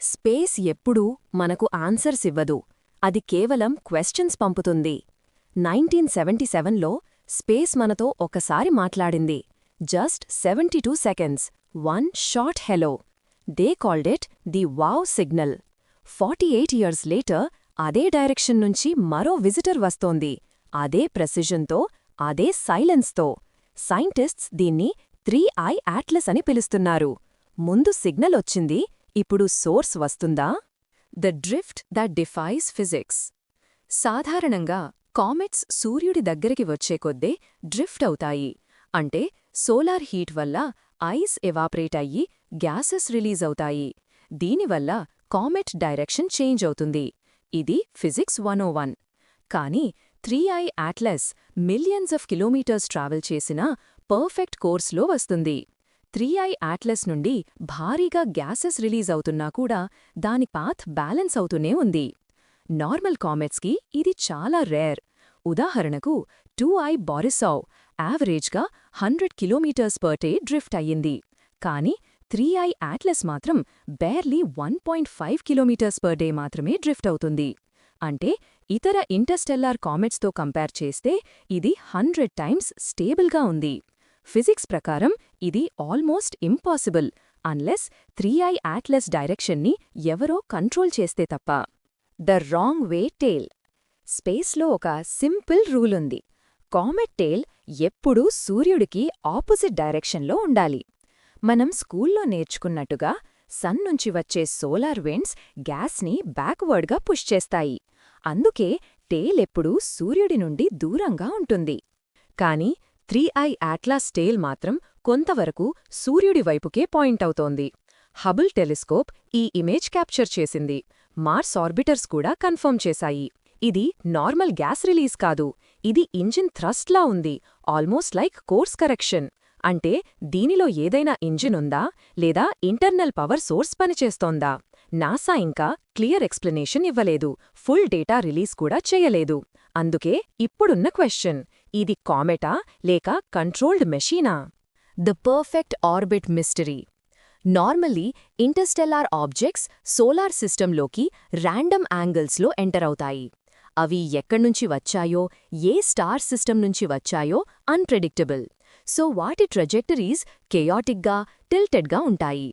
Space ఎప్పుడూ మనకు answers ఇవ్వదు. అది కేవలం క్వశ్చన్స్ పంపుతుంది. నైన్టీన్ సెవెంటీ సెవెన్లో స్పేస్ మనతో ఒకసారి మాట్లాడింది. Just seventy two seconds. One short hello. They called it the wow signal. Forty eight years later అదే డైరెక్షన్ నుంచి మరో విజిటర్ వస్తోంది. అదే ప్రెసిజన్తో అదే సైలెన్స్తో. సైంటిస్ట్స్ దీన్ని త్రీ ఐ యాట్లస్ అని పిలుస్తున్నారు. ముందు సిగ్నల్ వచ్చింది ఇప్పుడు సోర్స్ వస్తుందా? The drift that defies physics. సాధారణంగా కామెట్స్ సూర్యుడి దగ్గరికి వచ్చే కొద్దే డ్రిఫ్ట్ అవుతాయి. అంటే సోలార్ హీట్ వల్ల ఐస్ ఎవాపరేట్ అయ్యి గ్యాసెస్ రిలీజ్ అవుతాయి. దీనివల్ల కామెట్ డైరెక్షన్ చేంజ్ అవుతుంది. ఇది ఫిజిక్స్ వన్ వన్. కానీ three I Atlas millions of kilometres travel చేసిన పర్ఫెక్ట్ కోర్స్లో వస్తుంది. త్రీ ఐ యాట్లెస్ నుండి భారీగా గ్యాసెస్ రిలీజ్ అవుతున్నా కూడా దాని పాత్ బ్యాలెన్స్ అవుతూనే ఉంది. నార్మల్ కామెట్స్కి ఇది చాలా రేర్. ఉదాహరణకు టూ ఐ బారిసావ్ యావరేజ్గా hundred kilometres per day drift అయ్యింది. కానీ త్రీ ఐ యాట్లెస్ మాత్రం barely one point five kilometres per day మాత్రమే డ్రిఫ్ట్ అవుతుంది. అంటే ఇతర ఇంటర్స్టెల్లార్ కామెట్స్తో కంపేర్ చేస్తే ఇది హండ్రెడ్ టైమ్స్ స్టేబుల్గా ఉంది. ఫిజిక్స్ ప్రకారం ఇది almost impossible unless three I Atlas డైరెక్షన్ని ఎవరో కంట్రోల్ చేస్తే తప్ప. The wrong way tail. స్పేస్లో ఒక సింపుల్ రూల్ ఉంది. కామెట్ టేల్ ఎప్పుడూ సూర్యుడికి ఆపోజిట్ డైరెక్షన్లో ఉండాలి. మనం స్కూల్లో నేర్చుకున్నట్టుగా సన్ నుంచి వచ్చే సోలార్ విండ్స్ గ్యాస్ని బ్యాక్వర్డ్గా పుష్ చేస్తాయి. అందుకే టేల్ ఎప్పుడూ సూర్యుడి నుండి దూరంగా ఉంటుంది. కాని త్రీ ఐ యాట్లాస్ టేల్ మాత్రం కొంతవరకు సూర్యుడి వైపుకే పాయింట్ అవుతోంది. హబుల్ టెలిస్కోప్ ఈ ఇమేజ్ క్యాప్చర్ చేసింది. మార్స్ ఆర్బిటర్స్ కూడా కన్ఫర్మ్ చేశాయి. ఇది నార్మల్ గ్యాస్ రిలీజ్ కాదు. ఇది ఇంజిన్ థ్రస్ట్లా ఉంది. Almost like course correction. అంటే దీనిలో ఏదైనా ఇంజిన్ ఉందా? లేదా ఇంటర్నల్ పవర్ సోర్స్ పనిచేస్తోందా? నాసా ఇంకా క్లియర్ ఎక్స్ప్లెనేషన్ ఇవ్వలేదు. ఫుల్ డేటా రిలీజ్ కూడా చేయలేదు. అందుకే ఇప్పుడున్న క్వశ్చన్ ఇది కామెటా లేక కంట్రోల్డ్ మెషీనా? The perfect orbit mystery. Normally interstellar objects solar సిస్టంలోకి random యాంగిల్స్లో ఎంటర్ అవుతాయి. అవి ఎక్కడ్నుంచి వచ్చాయో ఏ స్టార్ సిస్టమ్ నుంచి వచ్చాయో అన్ప్రెడిక్టబుల్. సో వాటి ట్రెజెక్టరీస్ కెయాటిక్గా టిల్టెడ్గా ఉంటాయి.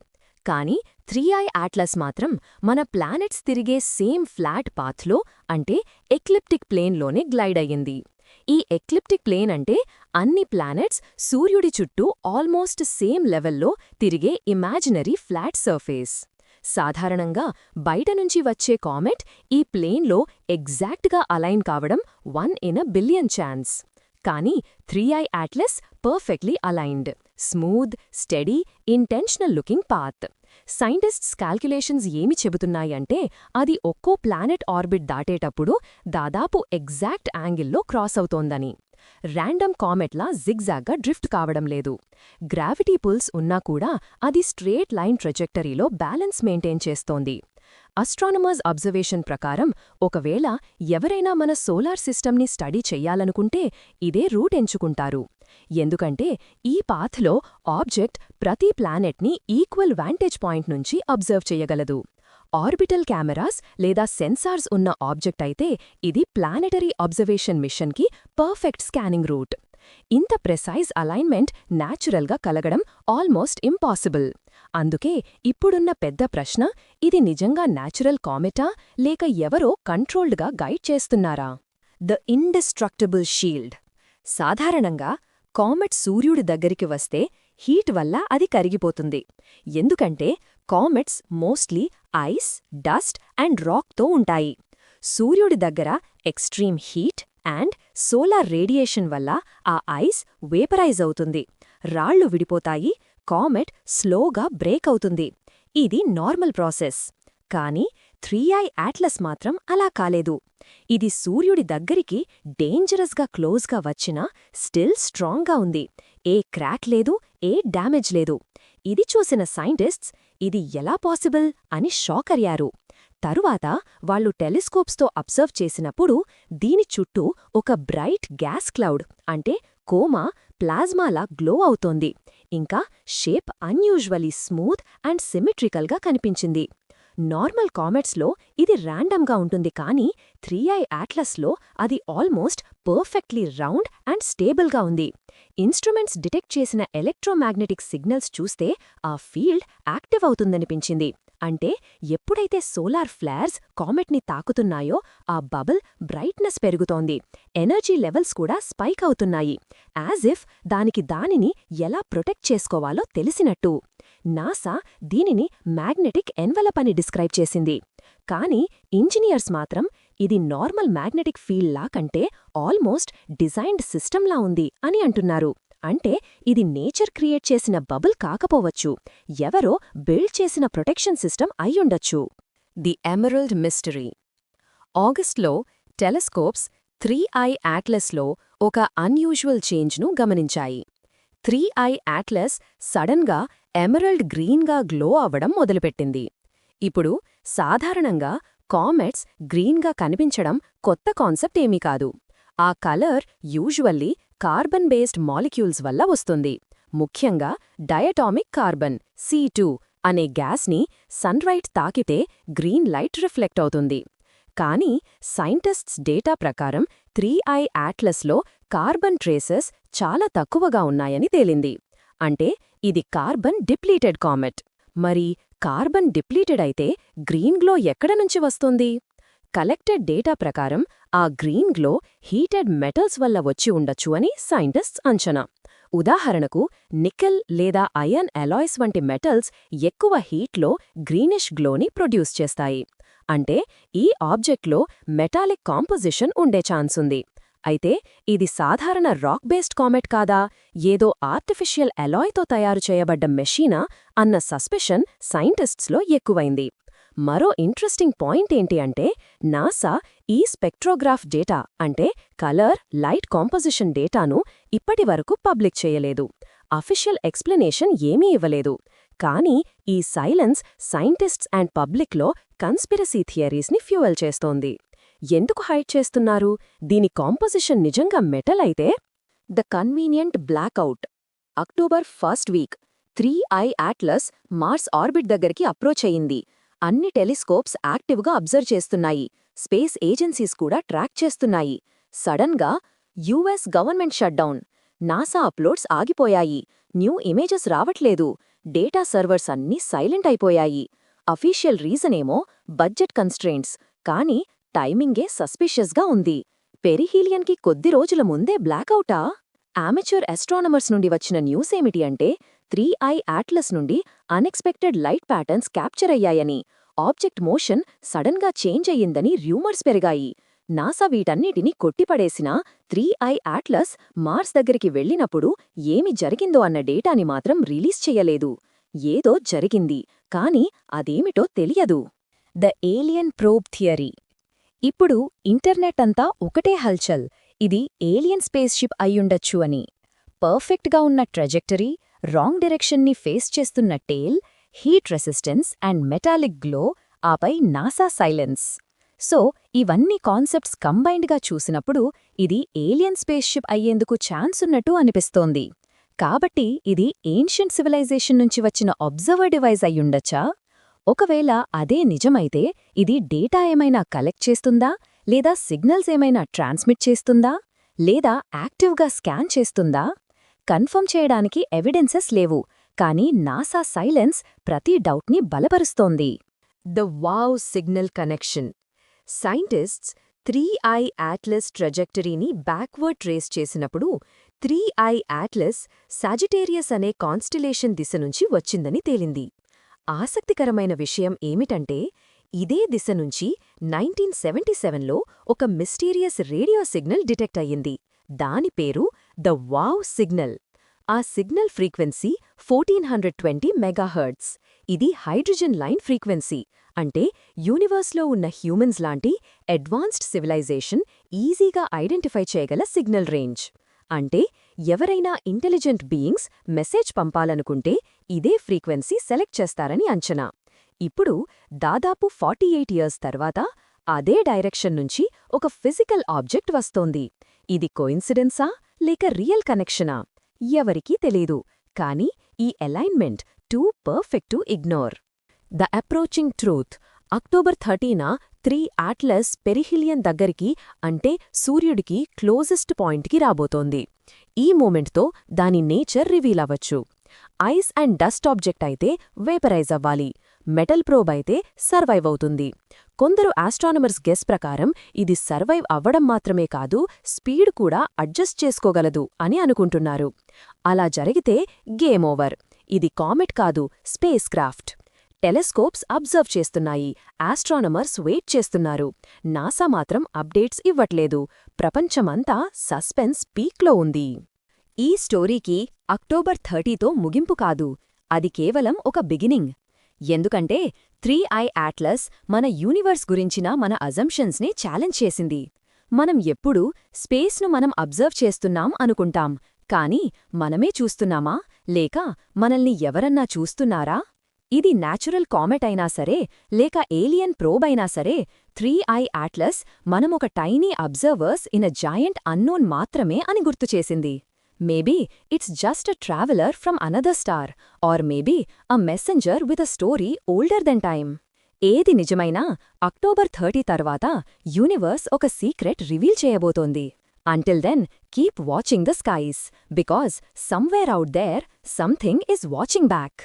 కానీ త్రీ ఐ యాట్లస్ మాత్రం మన ప్లానెట్స్ తిరిగే సేమ్ ఫ్లాట్ పాత్లో అంటే ఎక్లిప్టిక్ ప్లేన్లోనే గ్లైడ్ అయ్యింది. ఈ ఎక్లిప్టిక్ ప్లేన్ అంటే అన్ని ప్లానెట్స్ సూర్యుడి చుట్టూ ఆల్మోస్ట్ సేమ్ లెవెల్లో తిరిగే ఇమాజినరీ ఫ్లాట్ సర్ఫేస్ సాధారణంగా బయట నుంచి వచ్చే కామెట్ ఈ ప్లేన్లో ఎగ్జాక్ట్గా అలైన్ కావడం one in a billion chance కానీ three I Atlas perfectly aligned smooth steady intentional looking path scientists calculations ఏమి చెబుతున్నాయంటే అది ఒక్కో ప్లానెట్ ఆర్బిట్ దాటేటప్పుడు దాదాపు ఎగ్జాక్ట్ యాంగిల్లో క్రాస్ అవుతోందని. ర్యాండమ్ కామెట్లా జిగ్జాగ్గా డ్రిఫ్ట్ కావడం లేదు. గ్రావిటీ పుల్స్ ఉన్నా కూడా అది స్ట్రేట్ లైన్ ట్రెజెక్టరీలో బ్యాలెన్స్ మెయింటైన్ చేస్తోంది. అస్ట్రానమర్స్ అబ్జర్వేషన్ ప్రకారం ఒకవేళ ఎవరైనా మన సోలార్ సిస్టమ్ని స్టడీ చెయ్యాలనుకుంటే ఇదే రూట్ ఎంచుకుంటారు. ఎందుకంటే ఈ పాత్లో ఆబ్జెక్ట్ ప్రతి ప్లానెట్ని ఈక్వల్ వాంటేజ్ పాయింట్ నుంచి అబ్జర్వ్ చెయ్యగలదు ఆర్బిటల్ కెమెరాస్ లేదా సెన్సార్స్ ఉన్న ఆబ్జెక్ట్ అయితే ఇది ప్లానెటరీ అబ్జర్వేషన్ మిషన్కి పర్ఫెక్ట్ స్కానింగ్ రూట్. ఇంత ప్రెసైజ్ అలైన్మెంట్ న్యాచురల్గా కలగడం ఆల్మోస్ట్ ఇంపాసిబుల్. అందుకే ఇప్పుడున్న పెద్ద ప్రశ్న ఇది నిజంగా న్యాచురల్ కామెటా లేక ఎవరో కంట్రోల్డ్గా గైడ్ చేస్తున్నారా? The indestructible shield. సాధారణంగా కామెట్ సూర్యుడి దగ్గరికి వస్తే హీట్ వల్ల అది కరిగిపోతుంది. ఎందుకంటే comets mostly ice dust and రాక్తో ఉంటాయి. సూర్యుడి దగ్గర extreme heat and solar radiation వల్ల ఆ ఐస్ వేపరైజ్ అవుతుంది. రాళ్ళు విడిపోతాయి కామెట్ స్లోగా బ్రేక్ అవుతుంది. ఇది నార్మల్ ప్రాసెస్. కానీ త్రీ ఐ యాట్లస్ మాత్రం అలా కాలేదు. ఇది సూర్యుడి దగ్గరికి డేంజరస్గా క్లోజ్గా వచ్చినా స్టిల్ స్ట్రాంగ్గా ఉంది. ఏ క్రాక్ లేదు ఏ డ్యామేజ్ లేదు. ఇది చూసిన సైంటిస్ట్స్ ఇది ఎలా పాసిబుల్ అని షాక్ అయ్యారు. తరువాత వాళ్ళు టెలిస్కోప్స్తో అబ్జర్వ్ చేసినప్పుడు దీని చుట్టూ ఒక బ్రైట్ గ్యాస్ క్లౌడ్ అంటే కోమా ప్లాజ్మాలా గ్లో అవుతోంది. ఇంకా షేప్ అన్యూజువలీ స్మూత్ అండ్ సిమెట్రికల్గా కనిపించింది. నార్మల్ కామెట్స్లో ఇది ర్యాండమ్గా ఉంటుంది కానీ త్రీ ఐ యాట్లస్లో అది ఆల్మోస్ట్ పర్ఫెక్ట్లీ రౌండ్ అండ్ స్టేబుల్గా ఉంది. ఇన్స్ట్రుమెంట్స్ డిటెక్ట్ చేసిన ఎలక్ట్రోమాగ్నెటిక్ సిగ్నల్స్ చూస్తే ఆ ఫీల్డ్ యాక్టివ్ అవుతుందనిపించింది. అంటే ఎప్పుడైతే సోలార్ ఫ్లేర్స్ కామెట్ని తాకుతున్నాయో ఆ బబుల్ బ్రైట్నెస్ పెరుగుతోంది. ఎనర్జీ లెవెల్స్ కూడా స్పైక్ అవుతున్నాయి. యాజ్ ఇఫ్ దానికి దానిని ఎలా ప్రొటెక్ట్ చేసుకోవాలో తెలిసినట్టు. నాసా దీనిని మ్యాగ్నెటిక్ ఎన్వలప్ అని డిస్క్రైబ్ చేసింది. కానీ ఇంజనీర్స్ మాత్రం ఇది నార్మల్ మ్యాగ్నెటిక్ ఫీల్డ్లా కంటే ఆల్మోస్ట్ డిజైన్డ్ సిస్టంలా ఉంది అని అంటున్నారు. అంటే ఇది నేచర్ క్రియేట్ చేసిన బబుల్ కాకపోవచ్చు. ఎవరో బిల్డ్ చేసిన ప్రొటెక్షన్ సిస్టమ్ అయ్యుండొచ్చు ది ఎమరల్డ్ మిస్టరీ. ఆగస్ట్లో టెలిస్కోప్స్ త్రీ ఐ యాట్లస్లో ఒక అన్యూజువల్ చేంజ్ను గమనించాయి. త్రీ ఐ యాట్లస్ సడన్గా ఎమరల్డ్ గ్రీన్గా గ్లో అవ్వడం మొదలుపెట్టింది. ఇప్పుడు సాధారణంగా కామెట్స్ గ్రీన్గా కనిపించడం కొత్త కాన్సెప్ట్ ఏమీ కాదు. ఆ colour usually carbon based molecules వల్ల వస్తుంది. ముఖ్యంగా డయటామిక్ కార్బన్ సి అనే గ్యాస్ని సన్రైట్ తాకితే గ్రీన్ లైట్ రిఫ్లెక్ట్ అవుతుంది. కానీ సైంటిస్ట్స్ డేటా ప్రకారం త్రీ ఐ యాట్లస్లో కార్బన్ ట్రేసెస్ చాలా తక్కువగా ఉన్నాయని తేలింది. అంటే ఇది కార్బన్ డిప్లీటెడ్ కామెట్. మరి కార్బన్ డిప్లీటెడ్ అయితే గ్రీన్ గ్లో ఎక్కడ నుంచి వస్తుంది? కలెక్టెడ్ డేటా ప్రకారం ఆ గ్రీన్ గ్లో హీటెడ్ మెటల్స్ వల్ల వచ్చి ఉండొచ్చు అని సైంటిస్ట్స్ అంచనా. ఉదాహరణకు నికెల్ లేదా అయన్ అలాయ్స్ వంటి మెటల్స్ ఎక్కువ హీట్లో గ్రీనిష్ గ్లోని ప్రొడ్యూస్ చేస్తాయి. అంటే ఈ ఆబ్జెక్ట్లో మెటాలిక్ కాంపోజిషన్ ఉండే ఛాన్సుంది అయితే ఇది సాధారణ రాక్ బేస్డ్ కామెట్ కాదా? ఏదో ఆర్టిఫిషియల్ ఎలాయ్తో తయారు చేయబడ్డ మెషీనా? అన్న సస్పెషన్ సైంటిస్ట్స్లో ఎక్కువైంది. మరో ఇంట్రెస్టింగ్ పాయింట్ ఏంటి అంటే నాసా ఈ స్పెక్ట్రోగ్రాఫ్ డేటా అంటే కలర్ లైట్ కాంపోజిషన్ డేటాను ఇప్పటివరకు పబ్లిక్ చేయలేదు. అఫిషియల్ ఎక్స్ప్లెనేషన్ ఏమీ ఇవ్వలేదు. కానీ ఈ సైలెన్స్ సైంటిస్ట్స్ అండ్ పబ్లిక్లో కన్స్పిరసీ థియరీస్ని ఫ్యూయల్ చేస్తోంది. ఎందుకు హైడ్ చేస్తున్నారు? దీని కాంపోజిషన్ నిజంగా మెటల్ అయితే? The convenient blackout. October first week. Three I Atlas Mars orbit దగ్గరికి అప్రోచ్ అయింది. అన్ని టెలిస్కోప్స్ యాక్టివ్గా అబ్జర్వ్ చేస్తున్నాయి. స్పేస్ ఏజెన్సీస్ కూడా ట్రాక్ చేస్తున్నాయి. సడన్గా US government shutdown. NASA uploads ఆగిపోయాయి. న్యూ ఇమేజెస్ రావట్లేదు. డేటా సర్వర్స్ అన్నీ సైలెంట్ అయిపోయాయి. అఫీషియల్ రీజనేమో బడ్జెట్ కన్స్ట్రెయింట్స్ కానీ టైమింగే సస్పిషియస్గా ఉంది. పెరిహీలియన్కి కొద్ది రోజుల ముందే బ్లాకౌటా ఆమెచ్యూర్ ఎస్ట్రానమర్స్ నుండి వచ్చిన న్యూస్ ఏమిటి అంటే త్రీ ఐ యాట్లస్ నుండి అన్ఎక్స్పెక్టెడ్ లైట్ ప్యాటర్న్స్ క్యాప్చర్ అయ్యాయని ఆబ్జెక్ట్ మోషన్ సడన్గా చేంజ్ అయ్యిందని ర్యూమర్స్ పెరిగాయి. నాసా వీటన్నిటినీ కొట్టిపడేసినా త్రీ ఐ యాట్లస్ మార్స్ దగ్గరికి వెళ్ళినప్పుడు ఏమి జరిగిందో అన్న డేటాని మాత్రం రిలీజ్ చెయ్యలేదు ఏదో జరిగింది కాని అదేమిటో తెలియదు. ద ఏలియన్ ప్రోబ్ థియరీ ఇప్పుడు ఇంటర్నెట్ అంతా ఒకటే హల్చల్. ఇది ఏలియన్ స్పేస్ షిప్ అయ్యుండొచ్చు అని. పర్ఫెక్ట్గా ఉన్న ట్రెజెక్టరీ రాంగ్ డైరెక్షన్ని ఫేస్ చేస్తున్న tail heat resistance and metallic glow ఆపై నాసా సైలెన్స్. సో ఇవన్నీ కాన్సెప్ట్స్ కంబైన్డ్గా చూసినప్పుడు ఇది ఏలియన్ స్పేస్ షిప్ అయ్యేందుకు ఛాన్స్ ఉన్నట్టు అనిపిస్తోంది. కాబట్టి ఇది ఏన్షియంట్ సివిలైజేషన్ నుంచి వచ్చిన అబ్జర్వర్ డివైజ్ అయ్యుండొచ్చా? ఒకవేళ అదే నిజమైతే ఇది డేటా ఏమైనా కలెక్ట్ చేస్తుందా? లేదా సిగ్నల్స్ ఏమైనా ట్రాన్స్మిట్ చేస్తుందా? లేదా యాక్టివ్గా స్కాన్ చేస్తుందా? కన్ఫర్మ్ చేయడానికి ఎవిడెన్సెస్ లేవు. కానీ నాసా సైలెన్స్ ప్రతి డౌట్ని బలపరుస్తోంది. The wow signal connection. Scientists three I Atlas ట్రజెక్టరీని backward trace చేసినప్పుడు త్రీ ఐ యాట్లస్ సాజిటేరియస్ అనే కాన్స్టిలేషన్ దిశ నుంచి వచ్చిందని తేలింది. ఆసక్తికరమైన విషయం ఏమిటంటే ఇదే దిశ నుంచి నైన్టీన్ సెవెంటీ సెవెన్లో ఒక మిస్టీరియస్ రేడియో సిగ్నల్ డిటెక్ట్ అయ్యింది. దాని పేరు ద వావ్ సిగ్నల్. ఆ signal frequency fourteen hundred twenty megahertz ఇది హైడ్రోజన్ లైన్ ఫ్రీక్వెన్సీ. అంటే యూనివర్స్లో ఉన్న హ్యూమన్స్ లాంటి అడ్వాన్స్డ్ సివిలైజేషన్ ఈజీగా ఐడెంటిఫై చేయగల సిగ్నల్ రేంజ్. అంటే ఎవరైనా ఇంటెలిజెంట్ బీయింగ్స్ మెసేజ్ పంపాలనుకుంటే ఇదే ఫ్రీక్వెన్సీ సెలెక్ట్ చేస్తారని అంచనా. ఇప్పుడు దాదాపు ఫార్టీ ఎయిట్ ఇయర్స్ తర్వాత అదే డైరెక్షన్ నుంచి ఒక ఫిజికల్ ఆబ్జెక్ట్ వస్తోంది. ఇది కోయిన్సిడెన్సా లేక రియల్ కనెక్షనా? ఎవరికీ తెలీదు. కానీ ఈ alignment too perfect to ignore. The approaching truth. October thirteen three Atlas perihelion దగ్గరికి అంటే సూర్యుడికి క్లోజెస్ట్ పాయింట్కి రాబోతోంది. ఈ మూమెంట్తో దాని నేచర్ రివీల్ అవ్వచ్చు. ఐస్ అండ్ డస్ట్ ఆబ్జెక్ట్ అయితే వేపరైజ్ అవ్వాలి. మెటల్ ప్రోబ్ అయితే సర్వైవ్ అవుతుంది. కొందరు ఆస్ట్రానమర్స్ గెస్ ప్రకారం ఇది సర్వైవ్ అవ్వడం మాత్రమే కాదు స్పీడ్ కూడా అడ్జస్ట్ చేసుకోగలదు అని అనుకుంటున్నారు. అలా జరిగితే గేమ్ ఓవర్. ఇది కామెట్ కాదు స్పేస్ క్రాఫ్ట్. టెలిస్కోప్స్ అబ్జర్వ్ చేస్తున్నాయి. ఆస్ట్రానమర్స్ వెయిట్ చేస్తున్నారు. నాసా మాత్రం అప్డేట్స్ ఇవ్వట్లేదు. ప్రపంచమంతా సస్పెన్స్ పీక్లో ఉంది. ఈ స్టోరీకి అక్టోబర్ థర్టీతో ముగింపు కాదు. అది కేవలం ఒక బిగినింగ్. ఎందుకంటే త్రీ ఐ యాట్లస్ మన యూనివర్స్ గురించిన మన అజంప్షన్స్ని ఛాలెంజ్ చేసింది. మనం ఎప్పుడూ స్పేస్ను మనం అబ్జర్వ్ చేస్తున్నాం అనుకుంటాం. కానీ మనమే చూస్తున్నామా? లేక మనల్ని ఎవరన్నా చూస్తున్నారా? ఇది న్యాచురల్ కామెట్ అయినా సరే లేక ఏలియన్ ప్రోబ్ అయినా సరే త్రీ ఐ యాట్లస్ మనమొక tiny observers in a giant unknown మాత్రమే అని గుర్తుచేసింది Maybe it's just a traveler from another star, or maybe a messenger with a story older than time. ఏది నిజమైనా అక్టోబర్ థర్టీ తర్వాత universe ఒక secret reveal చేయబోతోంది until then keep watching the skies because somewhere out there something is watching back